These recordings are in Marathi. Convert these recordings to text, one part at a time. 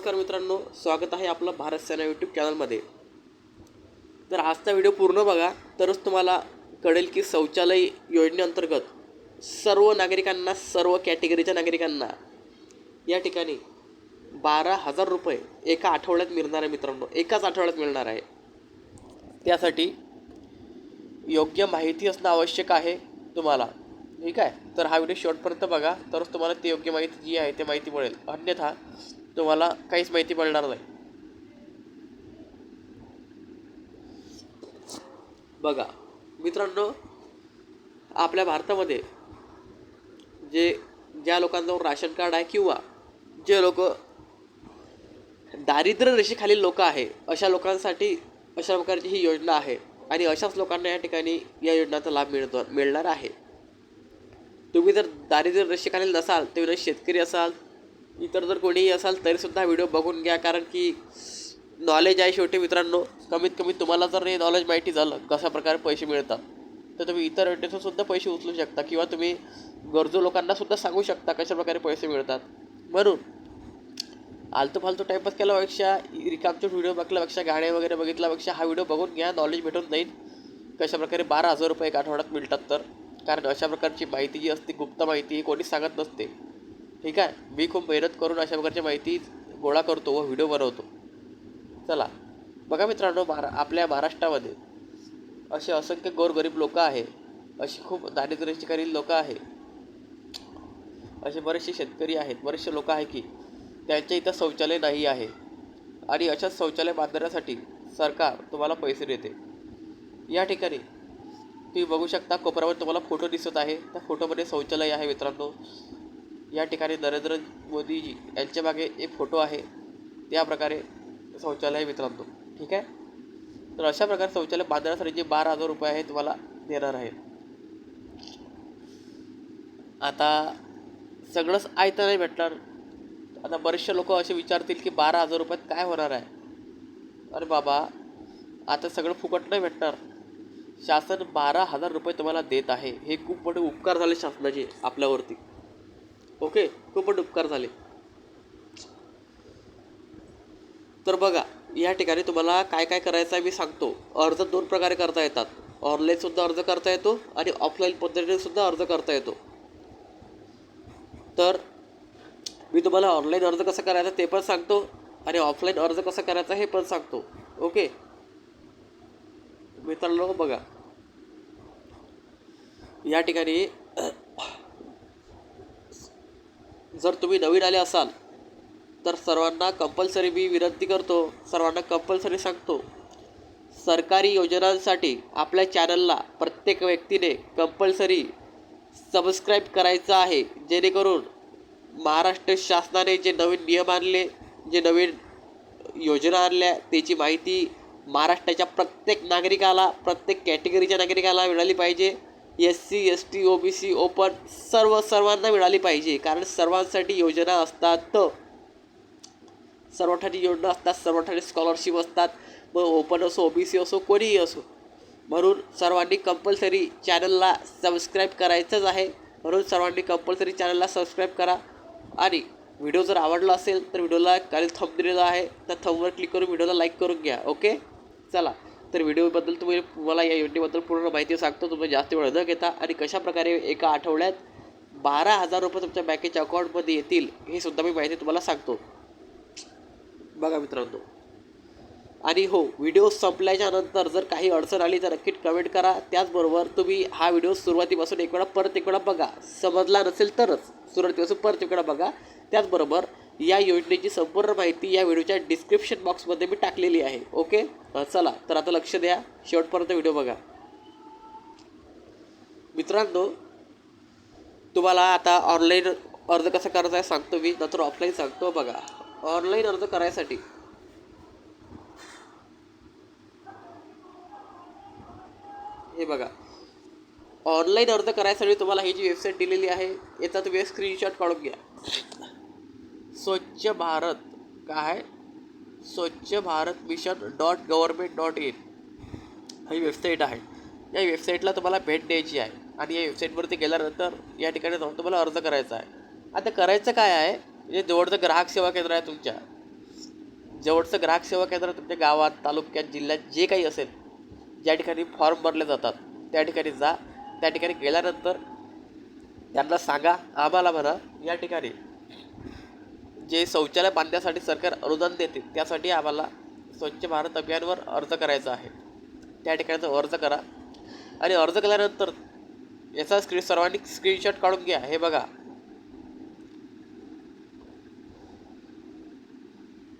नमस्कार मित्रांनो स्वागत आहे आपलं भारत सेना यूट्यूब चॅनलमध्ये तर आजचा व्हिडिओ पूर्ण बघा तरच तुम्हाला कळेल की शौचालय योजनेअंतर्गत सर्व नागरिकांना सर्व कॅटेगरीच्या नागरिकांना या ठिकाणी बारा हजार रुपये एका आठवड्यात मिळणार आहे मित्रांनो. एकाच आठवड्यात मिळणार आहे. त्यासाठी योग्य माहिती असणं आवश्यक आहे तुम्हाला. ठीक आहे? तर हा व्हिडिओ शेवटपर्यंत बघा तरच तुम्हाला ती योग्य माहिती जी आहे ते माहिती मिळेल. अन्यथा तुम्हाला काहीच माहिती मिळणार नाही. बघा मित्रांनो आपल्या भारतामध्ये जे ज्या लोकांजवळ राशन कार्ड आहे किंवा जे लोक दारिद्र्य रेषेखालील लोक आहे अशा लोकांसाठी अशा प्रकारची ही योजना आहे आणि अशाच लोकांना या ठिकाणी या योजनेचा लाभ मिळतो मिळणार आहे. तुम्ही जर दारिद्र्य रेषेखालील नसाल तुम्ही शेतकरी असाल इतर जर कोणीही असाल तरीसुद्धा व्हिडिओ बघून घ्या कारण की नॉलेज आहे शेवटी मित्रांनो. कमीत कमी तुम्हाला जर हे नॉलेज माहिती झालं कशा प्रकारे पैसे मिळतात तर तुम्ही इतर योजनेतून सुद्धा पैसे उचलू शकता किंवा तुम्ही गरजू लोकांनासुद्धा सांगू शकता कशा प्रकारे पैसे मिळतात. म्हणून आलतू फालतू टाईमपास केल्यापेक्षा रिकामचे व्हिडिओ बघल्यापेक्षा गाणे वगैरे बघितल्यापेक्षा हा व्हिडिओ बघून घ्या नॉलेज भेटून जाईल. कशाप्रकारे बारा हजार रुपये एक आठवड्यात मिळतात तर. कारण अशा प्रकारची माहिती जी असते गुप्त माहिती ही कोणी सांगत नसते. ठीक आहे. मी खूप मेहनत करून अशा प्रकारची माहिती गोळा करतो व व्हिडिओ बनवतो. चला. बघा मित्रांनो महारा आपल्या महाराष्ट्रामध्ये असे असंख्य गोरगरीब लोक आहे. अशी खूप दारिद्र्यशिकारी लोक आहे. असे बरेचसे शेतकरी आहेत. बरेचसे लोक आहे की त्यांच्या इथं शौचालय नाही आहे. आणि अशाच शौचालय बांधण्यासाठी सरकार तुम्हाला पैसे देते. या ठिकाणी तुम्ही बघू शकता कोपऱ्यावर तुम्हाला फोटो दिसत आहे. त्या फोटोमध्ये शौचालय आहे मित्रांनो. या ठिकाणी नरेंद्र मोदीजी यांच्या मागे एक फोटो आहे. त्या प्रकारे शौचालय आहे ठीक आहे? तर अशा प्रकारे शौचालय बांधण्यासाठी जे बारा हजार रुपये आहे तुम्हाला देणार आहे आता सगळंच आयतं नाही भेटणार. आता बरेचसे लोक असे विचारतील की बारा हजार रुपयात काय होणार आहे? अरे बाबा आता सगळं फुकट नाही भेटणार. शासन बारा हजार रुपये तुम्हाला देत आहे. हे खूप मोठे उपकार झाले शासनाचे आपल्यावरती. ओके खूप उपकार झाले. तर बघा या ठिकाणी तुम्हाला काय काय करायचं आहे मी सांगतो. अर्ज दोन प्रकारे करता येतात. ऑनलाईनसुद्धा अर्ज करता येतो आणि ऑफलाईन पद्धतीने सुद्धा अर्ज करता येतो. तर मी तुम्हाला ऑनलाईन अर्ज कसा करायचा ते पण सांगतो आणि ऑफलाईन अर्ज कसा करायचा हे पण सांगतो. ओके? मित्रांनो बघा. या ठिकाणी जर तुम्ही नवीन आले असाल तर सर्वांना कंपल्सरी मी विनंती करतो सर्वांना कंपल्सरी सांगतो सरकारी योजनांसाठी आपल्या चॅनलला प्रत्येक व्यक्तीने कंपल्सरी सबस्क्राईब करायचं आहे जेणेकरून महाराष्ट्र शासनाने जे नवीन नियम आणले जे नवीन योजना आणल्या त्याची माहिती महाराष्ट्राच्या प्रत्येक नागरिकाला प्रत्येक कॅटेगरीच्या नागरिकाला मिळाली पाहिजे. S C S T O B C open सर्व सर्वांना मिळाली पाहिजे. कारण सर्वांसाठी योजना असतात. सर्व योजना असतात सर्व स्कॉलरशिप असतात. मग ओपन असो ओ बी सी असो कोणीही असो. म्हणून सर्वांनी कंपल्सरी चॅनलला सबस्क्राईब करायचंच आहे. म्हणून सर्वांनी कंपल्सरी चॅनलला सबस्क्राईब करा. आणि व्हिडिओ जर आवडला असेल तर व्हिडिओला खाली थंब दिलेला आहे. त्या थंबवर क्लिक करून व्हिडिओला लाईक करून घ्या. ओके चला. तर व्हिडिओबद्दल तुम्ही मला या योजनेबद्दल पूर्ण माहिती सांगतो तुम्ही जास्त वेळ न घेता. आणि कशाप्रकारे एका आठवड्यात बारा हजार रुपये तुमच्या बँकेच्या अकाउंटमध्ये येतील हे सुद्धा मी माहिती तुम्हाला सांगतो. बघा मित्रांनो. आणि हो व्हिडिओ संपल्याच्या नंतर जर काही अडचण आली तर नक्कीच कमेंट करा. त्याचबरोबर तुम्ही हा व्हिडिओ सुरुवातीपासून एक वेळा परत एक वेळा बघा. समजला नसेल तरच सुरुवातीपासून परत एक वेळा बघा. त्याचबरोबर या योजनेची संपूर्ण माहिती या व्हिडिओच्या डिस्क्रिप्शन बॉक्समध्ये मी टाकलेली आहे. ओके चला तर आता लक्ष द्या. शेवटपर्यंत व्हिडिओ बघा. मित्रांनो तुम्हाला आता ऑनलाईन अर्ज कसा करायचा आहे सांगतो मी नंतर ऑफलाईन सांगतो बघा. ऑनलाईन अर्ज करायसाठी हे बघा. ऑनलाईन अर्ज करायसाठी तुम्हाला ही जी वेबसाईट दिलेली आहे याचा तुम्ही स्क्रीनशॉट काढून घ्या. स्वच्छ भारत. काय Swachh Bharat mission dot government dot in. He website आहे. या वेबसाईटला तुम्हाला भेट द्यायची आहे. आणि या वेबसाईटवरती गेल्यानंतर या ठिकाणी जाऊन तुम्हाला अर्ज करायचा आहे. आता करायचं काय आहे? म्हणजे जवळचं ग्राहक सेवा केंद्र आहे तुमच्या. जवळचं ग्राहक सेवा केंद्र तुमच्या गावात तालुक्यात जिल्ह्यात जे काही असेल ज्या ठिकाणी फॉर्म भरले जातात त्या ठिकाणी जा. त्या ठिकाणी गेल्यानंतर त्यांना सांगा आम्हाला म्हणा या ठिकाणी जे शौचालय बांधण्यासाठी सरकार अनुदान देते त्यासाठी आम्हाला स्वच्छ भारत अभियानवर अर्ज करायचा आहे. त्या ठिकाणी तो अर्ज करा. आणि अर्ज केल्यानंतर याचा स्क्रीन सर्वांनी स्क्रीनशॉट काढून घ्या. हे बघा.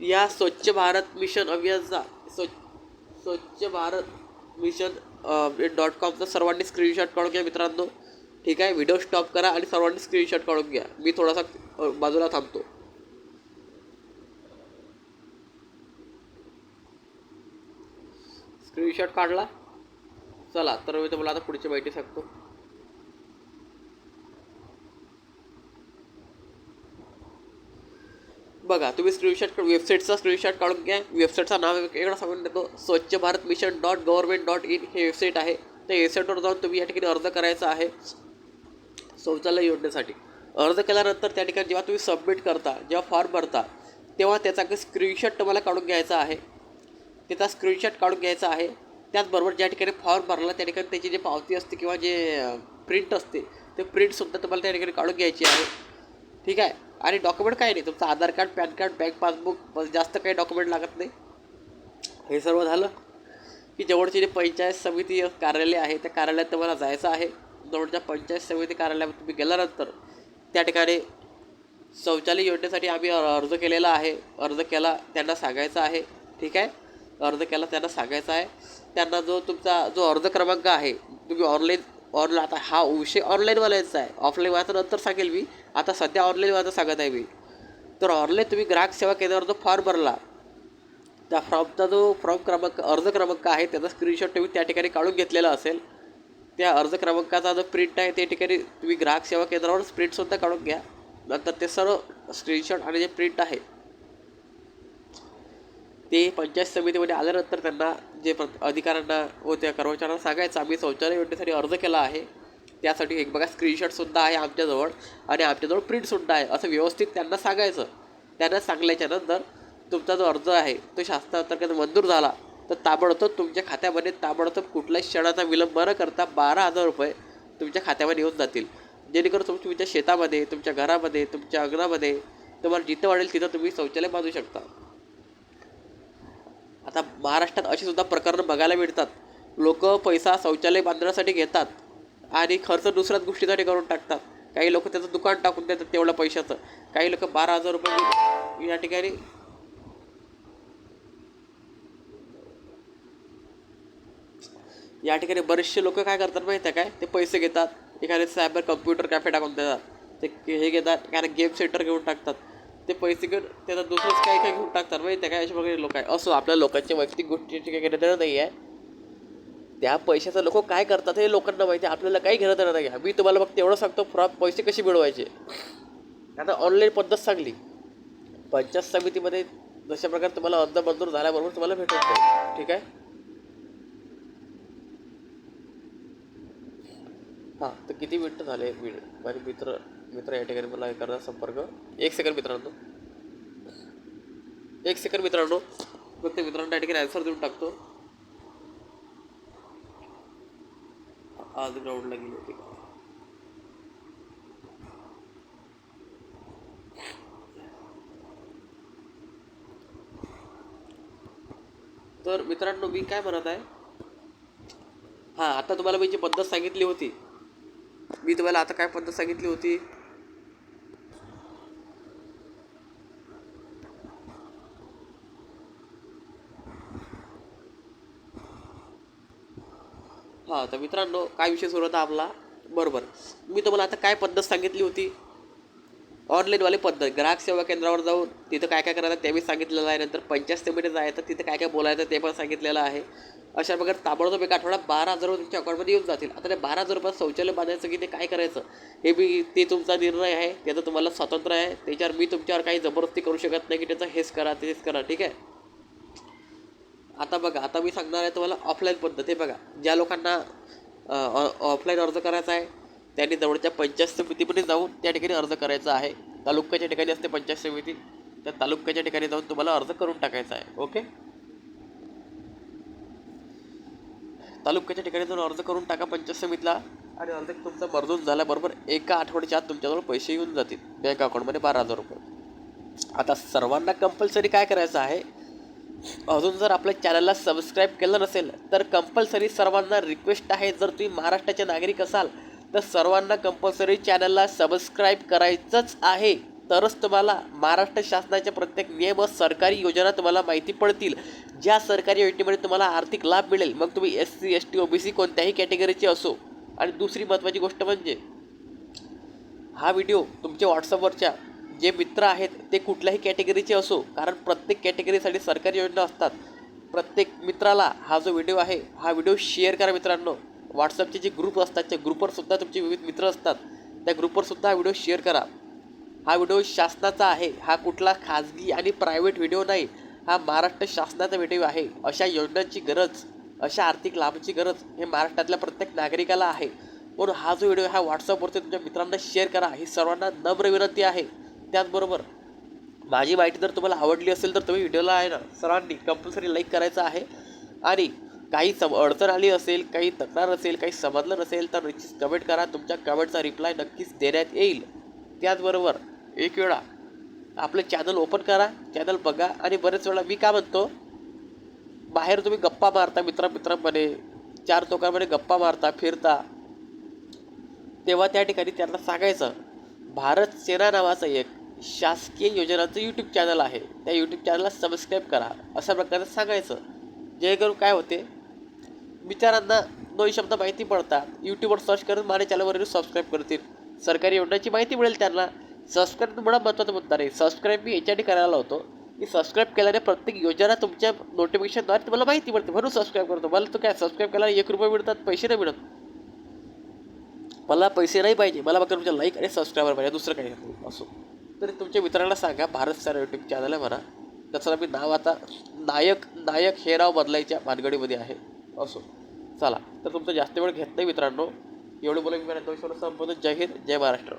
या स्वच्छ भारत मिशन अभियानचा स्वच्छ स्वच्छ भारत मिशन डॉट कॉमचा म्हणजे सर्वांनी स्क्रीनशॉट काढून घ्या मित्रांनो. ठीक आहे? व्हिडिओ स्टॉप करा आणि सर्वांनी स्क्रीनशॉट काढून घ्या. मी थोडासा बाजूला थांबतो. स्क्रीनशॉट काढला. चला तर मी तुम्हाला आता पुढची माहिती सांगतो. बघा तुम्ही स्क्रीनशॉट वेबसाईटचा स्क्रीनशॉट काढून घ्या. वेबसाईटचं नाव वेगळं सांगून देतो. Swachh Bharat mission dot government dot in हे वेबसाईट आहे. त्या वेबसाईटवर जाऊन तुम्ही या ठिकाणी अर्ज करायचा आहे. शौचालय योजनेसाठी. अर्ज केल्यानंतर त्या ठिकाणी जेव्हा तुम्ही सबमिट करता जेव्हा फॉर्म भरता तेव्हा त्याचा स्क्रीनशॉट तुम्हाला काढून घ्यायचा आहे. त्याचा स्क्रीनशॉट काढून घ्यायचा आहे. त्याचबरोबर ज्या ठिकाणी फॉर्म भरला त्या ठिकाणी त्याची जी पावती असते किंवा जे प्रिंट असते ते प्रिंटसुद्धा तुम्हाला त्या ठिकाणी काढून घ्यायची आहे. ठीक आहे? आणि डॉक्युमेंट काय नाही तुमचं Aadhaar card PAN card bank passbook जास्त काही डॉक्युमेंट लागत नाही. हे सर्व झालं की जवळची जे पंचायत समिती कार्यालय आहे त्या कार्यालयात तुम्हाला जायचं आहे. जवळच्या पंचायत समिती कार्यालयात तुम्ही गेल्यानंतर त्या ठिकाणी शौचालय योजनेसाठी आम्ही अर्ज केलेला आहे. अर्ज केला त्यांना सांगायचं आहे. ठीक आहे? अर्ज केला त्यांना सांगायचा आहे. त्यांना जो तुमचा जो अर्ज क्रमांक आहे तुम्ही ऑनलाईन ऑनलाईन आता हा विषय ऑनलाईन वालायचा आहे. ऑफलाईन वाचा नंतर सांगेल मी. आता सध्या ऑनलाईन वाचा सांगत आहे मी. तर ऑनलाईन तुम्ही ग्राहक सेवा केंद्रावर जो फॉर्म भरला त्या फॉर्मचा जो फॉर्म क्रमांक अर्ज क्रमांक आहे त्याचा स्क्रीनशॉट तुम्ही त्या ठिकाणी काढून घेतलेला असेल. त्या अर्ज क्रमांकाचा जो प्रिंट आहे त्या ठिकाणी तुम्ही ग्राहक सेवा केंद्रावरच प्रिंटसुद्धा काढून घ्या. नंतर ते सर्व स्क्रीनशॉट आणि जे प्रिंट आहे ते पंचायत समितीमध्ये आल्यानंतर त्यांना जे प्र अधिकाऱ्यांना व त्या कर्मचाऱ्यांना सांगायचं आम्ही शौचालय योजनेसाठी अर्ज केला आहे. त्यासाठी एक बघा स्क्रीनशॉटसुद्धा आहे आमच्याजवळ आणि आमच्याजवळ प्रिंटसुद्धा आहे असं व्यवस्थित त्यांना सांगायचं. त्यांना सांगल्याच्यानंतर तुमचा जो अर्ज आहे तो शासनाअंतर्गत मंजूर झाला. तर ताबडतोब तुमच्या खात्यामध्ये ताबडतोब कुठल्याही क्षणाचा विलंब न करता बारा हजार रुपये तुमच्या खात्यामध्ये येऊन जातील. जेणेकरून तुम्ही तुमच्या शेतामध्ये तुमच्या घरामध्ये तुमच्या अंगणामध्ये तुम्हाला जिथं वाढेल तिथं तुम्ही शौचालय बांधू शकता. आता महाराष्ट्रात अशी सुद्धा प्रकरणं बघायला मिळतात. लोक पैसा शौचालय बांधण्यासाठी घेतात आणि खर्च दुसऱ्याच गोष्टीसाठी करून टाकतात. काही लोक त्याचं दुकान टाकून देतात तेवढ्या पैशाचं. काही लोक बारा हजार रुपये या ठिकाणी या ठिकाणी बरेचसे लोक काय करतात माहिती आहे काय? ते पैसे घेतात. एखादे सायबर कम्प्युटर कॅफे टाकून देतात. ते हे घेतात. एखादे गेम सेंटर घेऊन टाकतात. ते पैसे घेऊन त्याचा दुसरंच काही काही घेऊन टाकतात म्हणजे त्या काय असे वगैरे लोक आहे. असो आपल्या लोकांच्या वैयक्तिक गोष्टीची काही घेणं देणं नाही आहे. त्या पैशाचं लोक काय करतात हे लोकांना माहिती आहे. आपल्याला काही घेणं देणं नाही आहे. मी तुम्हाला फक्त एवढं सांगतो फ्रॉड पैसे कसे मिळवायचे? आता ऑनलाईन पद्धत सांगली. पंचायत समितीमध्ये जशा प्रकारे तुम्हाला अर्ध मंजूर झाल्याबरोबर तुम्हाला भेटत नाही ठीक आहे? हां तर किती मिनटं झाले? मी माझे मित्र मित्र या ठिकाणी मला हे संपर्क. एक सेकंड मित्रांनो. एक सेकंड मित्रांनो. प्रत्येक मित्रांनो या ठिकाणी ॲन्सर देऊन टाकतो. आज ग्राउंडला गेली होती. का तर मित्रांनो मी काय म्हणत आहे? हां आता तुम्हाला मी जी पद्धत सांगितली होती. मी तुम्हाला आता काय पद्धत सांगितली होती? हां तर मित्रांनो काय विषय सुरू होता आपला? बरोबर. मी तुम्हाला आता काय पद्धत सांगितली होती? ऑनलाईनवाली पद्धत. ग्राहक सेवा केंद्रावर जाऊन तिथं काय काय करायचं ते बी सांगितलेलं आहे. नंतर पंचायत समितीत जायचं तिथं काय काय बोलायचं ते पण सांगितलेलं आहे. अशा प्रकारे ताबडतोब एक आठवडा बारा हजार रुपये तुमच्या अकाउंटमध्ये येऊन जातील. आता ते बारा हजार रुपयात शौचालय बांधायचं की ते काय करायचं? हे बी ते तुमचा निर्णय आहे. त्याचं तुम्हाला स्वातंत्र्य आहे. त्याच्यावर मी तुमच्यावर काही जबरदस्ती करू शकत नाही की त्याचं हेच करा तेच करा. ठीक आहे? आता बघा आता मी सांगणार आहे तुम्हाला ऑफलाईन पद्धत. हे बघा ज्या लोकांना ऑफलाईन अर्ज करायचा आहे त्यांनी जवळच्या पंचायत समितीमध्ये जाऊन त्या ठिकाणी अर्ज करायचा आहे. तालुक्याच्या ठिकाणी असते पंचायत समिती त्या तालुक्याच्या ठिकाणी जाऊन तुम्हाला अर्ज करून टाकायचा आहे ओके? तालुक्याच्या ठिकाणी जाऊन अर्ज करून टाका पंचायत समितीला आणि अर्ज तुमचा मर्जून झाल्याबरोबर एका आठवड्याच्या आत तुमच्याजवळ पैसे येऊन जातील बँक अकाउंटमध्ये बारा हजार रुपये. आता सर्वांना कंपल्सरी काय करायचं आहे अजून जर आपल्या चॅनलला सबस्क्राईब केलं नसेल तर कंपल्सरी सर्वांना रिक्वेस्ट आहे जर तुम्ही महाराष्ट्राचे नागरिक असाल तर सर्वांना कंपल्सरी चॅनलला सबस्क्राईब करायचंच आहे. तरच तुम्हाला महाराष्ट्र शासनाच्या प्रत्येक नियम व सरकारी योजना तुम्हाला माहिती पडतील. ज्या सरकारी योजनेमध्ये तुम्हाला आर्थिक लाभ मिळेल मग तुम्ही S C S T O B C कोणत्याही कॅटेगरीचे असो. आणि दुसरी महत्त्वाची गोष्ट म्हणजे हा व्हिडिओ तुमच्या व्हॉट्सअपवरच्या जे मित्र आहेत ते कुठल्याही कॅटेगरीचे असो कारण प्रत्येक कॅटेगरीसाठी सरकारी योजना असतात. प्रत्येक मित्राला हा जो व्हिडिओ आहे हा व्हिडिओ शेअर करा मित्रांनो. व्हॉट्सअपचे जे ग्रुप असतात त्या ग्रुपवरसुद्धा तुमचे विविध मित्र असतात. त्या ग्रुपवरसुद्धा हा व्हिडिओ शेअर करा. हा व्हिडिओ शासनाचा आहे हा कुठला खाजगी आणि प्रायव्हेट व्हिडिओ नाही हा महाराष्ट्र शासनाचा व्हिडिओ आहे. अशा योजनांची गरज अशा आर्थिक लाभाची गरज हे महाराष्ट्रातल्या प्रत्येक नागरिकाला आहे. म्हणून हा जो व्हिडिओ हा व्हॉट्सअपवरती तुमच्या मित्रांना शेअर करा. ही सर्वांना नम्र विनंती आहे. त्याचबरोबर माझी माहिती जर तुम्हाला आवडली असेल तर तुम्ही व्हिडिओला आहे ना सरांनी कंपल्सरी लाईक करायचं आहे. आणि काही सम अडचण आली असेल काही तक्रार असेल काही समजलं नसेल तर नक्कीच कमेंट करा. तुमच्या कमेंटचा रिप्लाय नक्कीच देण्यात येईल. त्याचबरोबर एक वेळा आपलं चॅनल ओपन करा चॅनल बघा. आणि बरेच वेळा मी काय म्हणतो बाहेर तुम्ही गप्पा मारता मित्रामित्रांमध्ये चार चौकांमध्ये गप्पा मारता फिरता तेव्हा त्या ठिकाणी त्यांना सांगायचं भारत सेना नावाचं एक शासकीय योजनाचं यूट्यूब चॅनल आहे. त्या यूट्यूब चॅनलला सबस्क्राईब करा. अशा प्रकारे सांगायचं. जेणेकरून काय होते? बिचारांना दोन शब्द माहिती पडतात. यूट्यूबवर सर्च करून माझ्या चॅनलवर सबस्क्राईब करतील. सरकारी योजनाची माहिती मिळेल त्यांना. सबस्क्राईब मुळात महत्त्वाचं मुद्दा नाही सबस्क्राईब मी याच्यासाठी करायला होतो. की सबस्क्राईब केल्याने प्रत्येक योजना तुमच्या नोटिफिकेशनद्वारे तुम्हाला माहिती मिळते. म्हणून सबस्क्राईब करतो. मला तो काय सबस्क्राईब केल्याने एक रुपये मिळतात पैसे नाही मिळत. मला पैसे नाही पाहिजे. मला फक्त तुमच्या लाईक आणि सबस्क्रायबर पाहिजे. दुसरं काही नाही. असो. तर तुमच्या मित्रांना सांगा भारत सर यूट्यूब चॅनल आहे म्हणा. त्याचं मी नाव आता नायक नायक हे नाव बदलायच्या भानगडीमध्ये आहे. असो. चला. तर तुमचा जास्त वेळ घेत नाही मित्रांनो. एवढं बोलून मी संपवतो जय हिंद जय महाराष्ट्र.